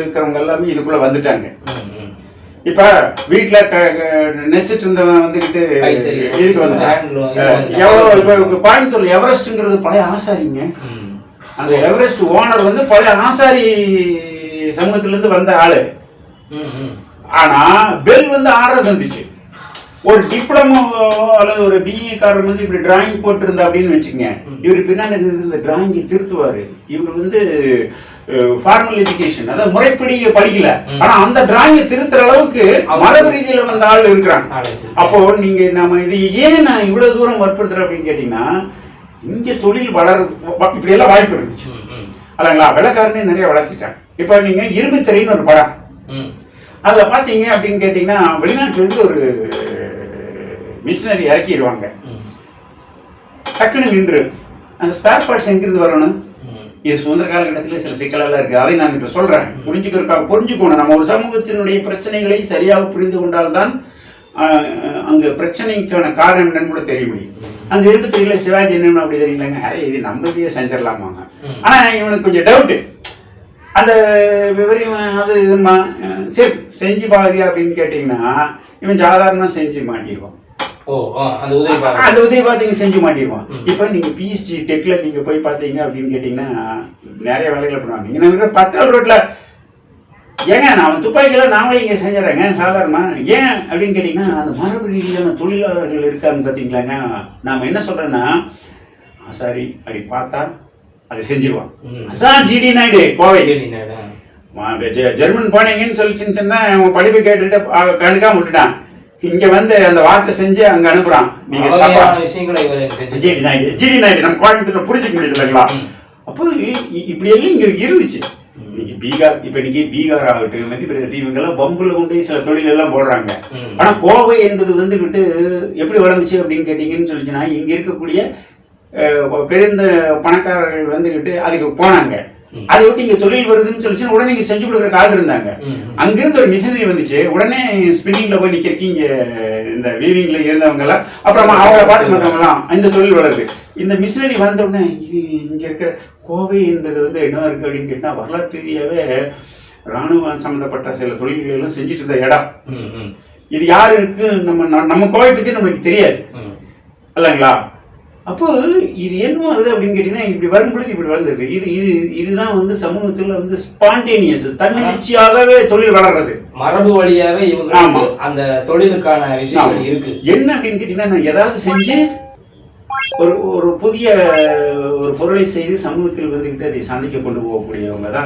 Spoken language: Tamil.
இருக்கிறவங்க எல்லாமே இதுக்குள்ள வந்துட்டாங்க. இப்ப வீட்டுல நெசிட்டு இருந்தவன் வந்துகிட்டு. இதுக்கு வந்துட்டான் வந்துட்டான். எவ்வளவு இப்ப கோயம்புத்தூர் எவரெஸ்ட்ங்கிறது பழைய ஆசாரிங்க. அந்த எவரெஸ்ட் ஓனர் வந்து பழைய ஆசாரி சமூகத்துல இருந்து வந்த ஆளு. ஆனா பெல் வந்து ஆர்டர் வந்துச்சு ஒரு டிப்ளமோ அல்லது ஒரு பிஇ காரர் வந்து இப்படி டிராயிங் போட்டிருந்தா அப்படின்னு வச்சுக்கங்க. இவர் பின்னாடி இருந்து இந்த டிராயிங்கை திருத்துவாரு. இவர் வந்து ஃபார்மல் எஜுகேஷன் அதாவது முறைப்படி படிக்கல. ஆனா அந்த டிராயிங்கை திருத்துற அளவுக்கு மரபு ரீதியில வந்த ஆள் இருக்கிறாங்க. அப்போ நீங்க நம்ம இது ஏன் நான் இவ்வளவு தூரம் வற்புறுத்துறேன் அப்படின்னு கேட்டீங்கன்னா இங்க தொழில் வளர இப்படி எல்லாம் வாய்ப்பு இருந்துச்சு. இல்லைங்களா வெள்ளக்காரனே நிறைய வளர்த்திட்டாங்க. இப்போ நீங்க இரும்பு திரைன்னு ஒரு படம். அதுல பாத்தீங்க அப்படின்னு கேட்டீங்கன்னா வெளிநாட்டுல இருந்து ஒரு மிஷினரி இறக்கிடுவாங்க. டக்குன்னு நின்று அந்த ஸ்பேர் பார்ட்ஸ் எங்கிருந்து வரணும். இது சுதந்திர காலகட்டத்தில் சில சிக்கலெல்லாம் இருக்கு. அதை நான் இப்ப சொல்றேன். புரிஞ்சுக்கிறதுக்காக புரிஞ்சுக்கணும் நம்ம ஒரு சமூகத்தினுடைய பிரச்சனைகளை சரியாக புரிந்து கொண்டால்தான் ஆஹ், அங்க பிரச்சனைக்கான காரணம் என்னன்னு கூட தெரிய முடியும். அந்த இருபத்தில சிவாஜி என்னன்னு அப்படி தெரியலங்க "ஏய், இது நம்மளையே செஞ்சிடலாமாங்க. ம். ஆனா இவனுக்கு கொஞ்சம் டவுட்டு அந்த விவரம் அது இதுமா சரி செஞ்சு பாருங்க அப்படின்னு கேட்டீங்கன்னா இவன் சாதாரணமா செஞ்சு மாட்டிடுவான். அந்த உதவி பாருங்க. அந்த உதவி பார்த்தீங்க செஞ்சு மாட்டிடுவான் இப்போ நீங்க பிஎஸ்டி டெக்ல நீங்க போய் பார்த்தீங்க அப்படின்னு கேட்டீங்கன்னா நிறைய வேலைகளை பண்ணுவாங்க. இங்க நம்ம பட்டல் ரோட்ல ஏங்க நான் துப்பாக்கியில் நாமளே இங்கே செஞ்சிடறேங்க சாதாரணமா. ஏன் அப்படின்னு கேட்டிங்கன்னா அந்த மரபு ரீதியான தொழிலாளர்கள் இருக்காங்க பார்த்தீங்களாங்க நாம் என்ன சொல்கிறேன்னா சாரி அப்படி பார்த்தா அதை செஞ்சிருவான். ம். அதான் ஜிடி நாயுடு கோவை. சரி, நாடா. மா- ஜெ- ஜெர்மன் போனீங்கன்னு சொல்லிச்சுன்னு சொன்னா அவன் படிப்பு கேட்டுட்டு கண்டுக்காம விட்டுட்டான். இங்க வந்து அந்த வாட்சை செஞ்சு அங்க அனுப்புறான். நீங்க விஷயங்களை ஜிடி நாயுடு ஜிடி நாயுடு நம்ம கோயம்புத்தூர்ல புரிஞ்சுக்க முடியுது இல்லைங்களா? அப்போ இப்படி எல்லாம் இங்க இருந்துச்சு. இன்னைக்கு பீகார் இப்ப இன்னைக்கு பீகார் ஆகட்டும் மத்திய பிரதேச இவங்கெல்லாம் பம்புல கொண்டு சில தொழில் எல்லாம் போடுறாங்க. ஆனா கோவை என்பது வந்து விட்டு எப்படி வளர்ந்துச்சு அப்படின்னு கேட்டீங்கன்னு சொல்லிச்சுன்னா இங்க இருக்கக்கூடிய பெருந்த பணக்காரர்கள் வந்துகிட்டு அதுக்கு போனாங்க. அதை விட்டு இங்க தொழில் வருதுன்னு சொல்லிச்சு உடனே இங்க செஞ்சு கொடுக்குற ஆள் இருந்தாங்க. அங்கிருந்து ஒரு மிஷினரி வந்துச்சு. உடனே ஸ்பின்னிங்ல போய் நிக்கிறக்கு இங்க இந்த வீவிங்ல இருந்தவங்க எல்லாம் அப்புறமா அவங்க பார்த்து மற்றவங்க எல்லாம் இந்த தொழில் வளருது. இந்த மிஷினரி வந்த உடனே இது இங்க இருக்கிற கோவை என்பது வந்து என்ன இருக்கு அப்படின்னு கேட்டா வரலாற்று ரீதியாவே ராணுவம் சம்பந்தப்பட்ட சில தொழில்களை எல்லாம் செஞ்சுட்டு இருந்த இடம். இது யாருக்கு நம்ம நம்ம கோவை பத்தி நம்மளுக்கு தெரியாது. இல்லைங்களா? அப்போ இது என்ன ஆகுது அப்படின்னு கேட்டீங்கன்னா இப்படி வரும்பொழுது இப்படி வளர்ந்துருக்கு இது இது இதுதான் வந்து சமூகத்துல வந்து ஸ்பான்டேனியஸ் தன்னிச்சையாகவே தொழில் வளர்றது. மரபு வழியாவே ஆமா. இவங்களுக்கு அந்த தொழிலுக்கான விஷயங்கள் இருக்கு. என்ன அப்படின்னு கேட்டீங்கன்னா நான் ஏதாவது செஞ்சு ஒரு ஒரு புதிய ஒரு பொருளை செய்து சமூகத்தில் வந்துகிட்டு அதை சந்திக்க கொண்டு போகக்கூடியவங்க தான்